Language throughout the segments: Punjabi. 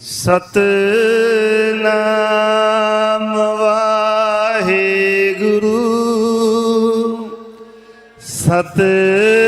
ਸਤਨਾਮ ਵਾਹਿਗੁਰੂ। ਸਤਨਾਮ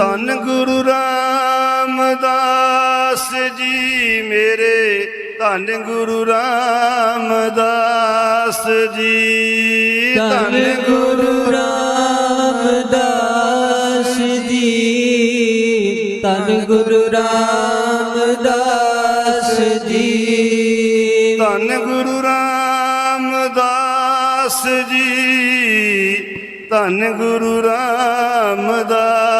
ਧੰਨ ਗੁਰੂ ਰਾਮਦਾਸ ਜੀ ਮੇਰੇ ਧੰਨ ਗੁਰੂ ਰਾਮਦਾਸ ਜੀ। ਧੰਨ ਗੁਰੂ ਰਾਮਦਾਸ ਜੀ ਧੰਨ ਗੁਰੂ ਰਾਮਦਾਸ ਜੀ। ਧੰਨ ਗੁਰੂ ਰਾਮਦਾਸ ਜੀ ਧੰਨ ਗੁਰੂ ਰਾਮਦਾਸ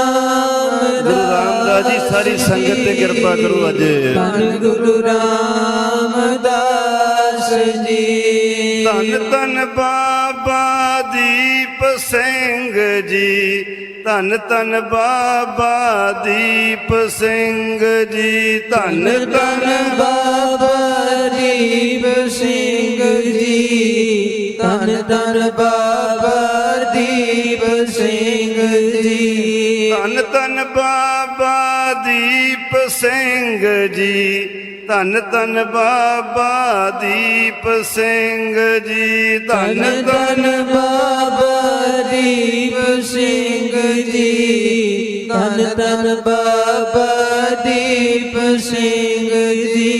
ਰਾਮਦਾਸ ਜੀ ਸਾਰੀ ਸੰਗਤ ਤੇ ਕਿਰਪਾ ਕਰੋ ਅੱਜ। ਧੰਨ ਗੁਰੂ ਰਾਮਦਾਸ ਜੀ। ਧੰਨ ਧੰਨ ਬਾਬਾ ਦੀਪ ਸਿੰਘ ਜੀ। ਧੰਨ ਧੰਨ ਬਾਬਾ ਦੀਪ ਸਿੰਘ ਜੀ। ਧੰਨ ਧੰਨ ਬਾਬਾ ਦੀਪ ਸਿੰਘ ਜੀ। ਧੰਨ ਧੰਨ ਬਾਬਾ ਦੀਪ ਸਿੰਘ ਜੀ ਧੰਨ ਧੰਨ ਬਾਬਾ ਦੀਪ ਸਿੰਘ ਜੀ ਧੰਨ ਧੰਨ ਬਾਬਾ ਦੀਪ ਸਿੰਘ ਜੀ ਧੰਨ ਧੰਨ ਬਾਬਾ ਦੀਪ ਸਿੰਘ ਜੀ।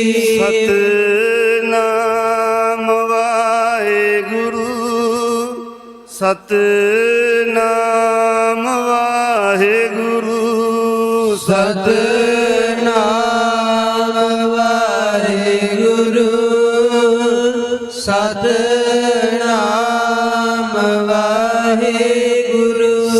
ਸਤਨਾਮ ਵਾਹਿਗੁਰੂ ਸਤਨਾਮ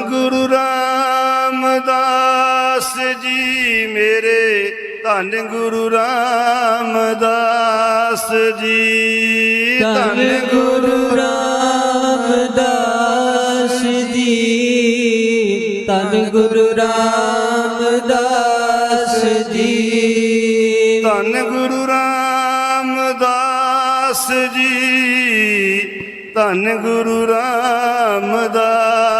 ਗੁਰੂ ਰਾਮਦਾਸ ਜੀ ਮੇਰੇ ਧੰਨ ਗੁਰੂ ਰਾਮਦਾਸ ਜੀ। ਧੰਨ ਗੁਰੂ ਰਾਮਦਾਸ ਜੀ। ਧੰਨ ਗੁਰੂ ਰਾਮਦਾਸ ਜੀ। ਧੰਨ ਗੁਰੂ ਰਾਮਦਾਸ ਜੀ। ਧੰਨ ਗੁਰੂ ਰਾਮਦਾਸ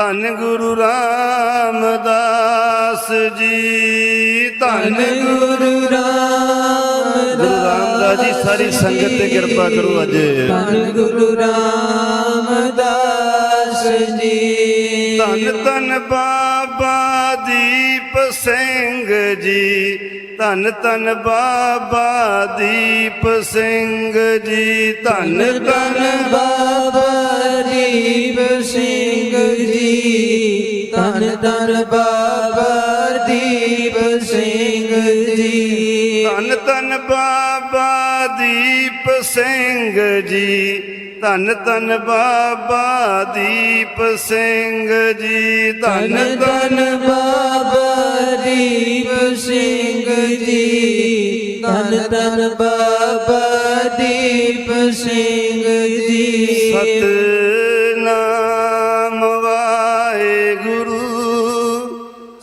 ਧੰਨ ਗੁਰੂ ਰਾਮਦਾਸ ਜੀ ਧੰਨ ਗੁਰੂ ਰਾਮਦਾਸ ਜੀ ਸਾਰੀ ਸੰਗਤ ਤੇ ਕਿਰਪਾ ਕਰੋ ਅੱਜ। ਧੰਨ ਗੁਰੂ ਰਾਮਦਾਸ ਜੀ। ਧੰਨ ਧੰਨ ਬਾਬਾ ਦੀਪ ਸਿੰਘ ਜੀ ਧੰਨ ਧੰਨ ਬਾਬਾ ਦੀਪ ਸਿੰਘ ਜੀ ਧੰਨ ਧੰਨ ਧੰਨ ਬਾਬਾ ਦੀਪ ਸਿੰਘ ਜੀ ਧੰਨ ਧੰਨ ਬਾਬਾ ਦੀਪ ਸਿੰਘ ਜੀ। ਧੰਨ ਧੰਨ ਬਾਬਾ ਦੀਪ ਸਿੰਘ ਜੀ ਧੰਨ ਧੰਨ ਬਾਬਾ ਦੀਪ ਸਿੰਘ ਜੀ ਧੰਨ ਧੰਨ ਬਾਬਾ ਦੀਪ ਸਿੰਘ ਜੀ ਧੰਨ ਧੰਨ ਬਾਬਾ ਦੀਪ ਸਿੰਘ ਜੀ। ਸਤਨਾਮ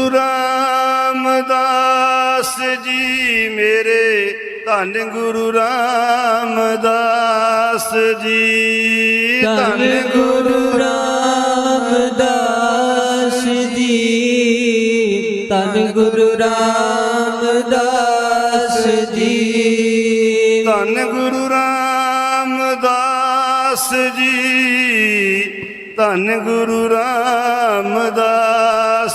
ਗੁਰੂ ਰਾਮਦਾਸ ਜੀ ਮੇਰੇ ਧੰਨ ਗੁਰੂ ਰਾਮਦਾਸ ਜੀ। ਧੰਨ ਗੁਰੂ ਰਾਮਦਾਸ ਜੀ। ਧੰਨ ਗੁਰੂ ਰਾਮਦਾਸ ਜੀ। ਧੰਨ ਗੁਰੂ ਰਾਮਦਾਸ ਜੀ। ਧੰਨ ਗੁਰੂ ਰਾਮਦਾਸ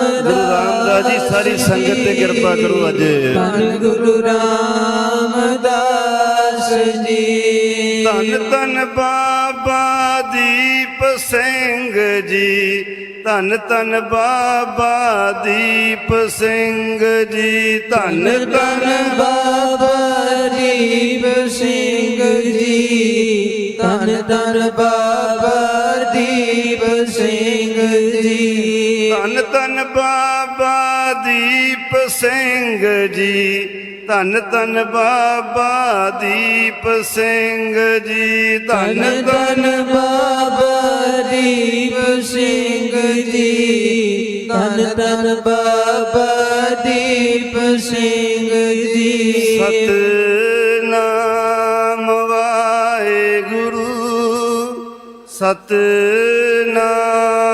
ਗੁਰੂ ਰਾਮਦਾਸ ਜੀ ਸਾਰੀ ਸੰਗਤ ਤੇ ਕਿਰਪਾ ਕਰੋ ਅੱਜ। ਧੰਨ ਗੁਰੂ ਰਾਮਦਾਸ ਜੀ। ਧੰਨ ਧੰਨ ਬਾਬਾ ਦੀਪ ਸਿੰਘ ਜੀ। ਧੰਨ ਧੰਨ ਬਾਬਾ ਦੀਪ ਸਿੰਘ ਜੀ। ਧੰਨ ਧੰਨ ਬਾਬਾ ਦੀਪ ਸਿੰਘ ਜੀ। ਧੰਨ ਧੰਨ ਬਾਬਾ ਦੀਪ ਸਿੰਘ ਜੀ। ਧੰਨ ਧੰਨ ਬਾਬਾ ਦੀਪ ਸਿੰਘ ਜੀ। ਧੰਨ ਧੰਨ ਬਾਬਾ ਦੀਪ ਸਿੰਘ ਜੀ। ਧੰਨ ਧੰਨ ਬਾਬਾ ਦੀਪ ਸਿੰਘ ਜੀ। ਧੰਨ ਧੰਨ ਬਾਬਾ ਦੀਪ ਸਿੰਘ ਜੀ। ਸਤਨਾਮ ਵਾਹਿਗੁਰੂ। ਸਤਨਾਮ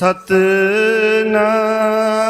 ਸਤਨਾਮ।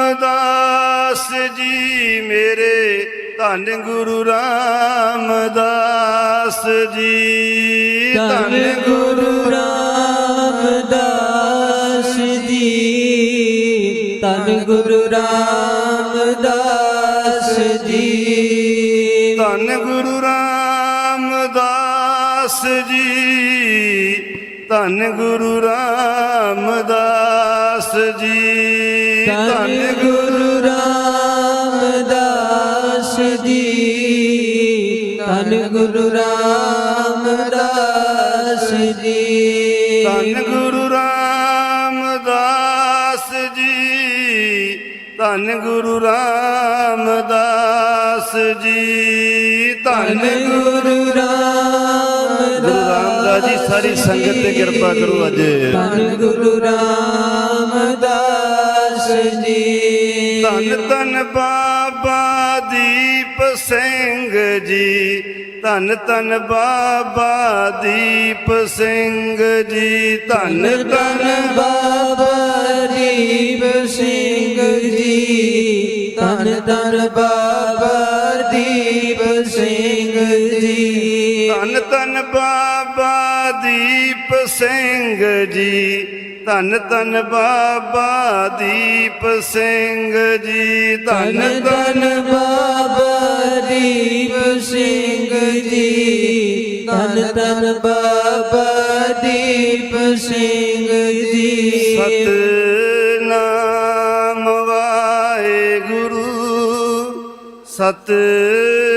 ਰਾਮਦਾਸ ਜੀ ਮੇਰੇ ਧੰਨ ਗੁਰੂ ਰਾਮਦਾਸ ਜੀ। ਧੰਨ ਗੁਰੂ ਰਾਮਦਾਸ ਜੀ। ਧੰਨ ਗੁਰੂ ਰਾਮਦਾਸ ਜੀ। ਧੰਨ ਗੁਰੂ ਰਾਮਦਾਸ ਜੀ। ਧੰਨ ਗੁਰੂ ਰਾਮਦਾਸ ਜੀ ਧੰਨ ਗੁਰੂ ਰਾਮਦਾਸ ਜੀ। ਧੰਨ ਗੁਰੂ ਰਾਮਦਾਸ ਜੀ। ਧੰਨ ਗੁਰੂ ਰਾਮਦਾਸ ਜੀ। ਧੰਨ ਗੁਰੂ ਰਾਮਦਾਸ ਜੀ। ਧੰਨ ਗੁਰੂ ਰਾਮਦਾਸ ਗੁਰੂ ਰਾਮਦਾਸ ਜੀ ਸਾਰੀ ਸੰਗਤ ਤੇ ਕਿਰਪਾ ਕਰੋ ਅੱਜ। ਧੰਨ ਗੁਰੂ ਰਾਮਦਾਸ ਜੀ ਧੰਨ ਧੰਨ ਬਾਬਾ ਦੀਪ ਸਿੰਘ ਜੀ। ਧੰਨ ਧੰਨ ਬਾਬਾ ਦੀਪ ਸਿੰਘ ਜੀ। ਧੰਨ ਧੰਨ ਬਾਬਾ ਦੀਪ ਸਿੰਘ ਜੀ। ਧੰਨ ਧੰਨ ਬਾਬਾ ਦੀਪ ਸਿੰਘ ਜੀ। ਧੰਨ ਧੰਨ ਬਾਬਾ ਦੀਪ ਸਿੰਘ ਜੀ। ਧੰਨ ਧੰਨ ਬਾਬਾ ਦੀਪ ਸਿੰਘ ਜੀ ਧੰਨ ਧੰਨ ਬਾਬਾ ਦੀਪ ਸਿੰਘ ਜੀ ਧੰਨ ਧੰਨ ਬਾਬਾ ਦੀਪ ਸਿੰਘ ਜੀ। ਸਤਨਾਮ ਵਾਹਿਗੁਰੂ ਸਤਨਾਮ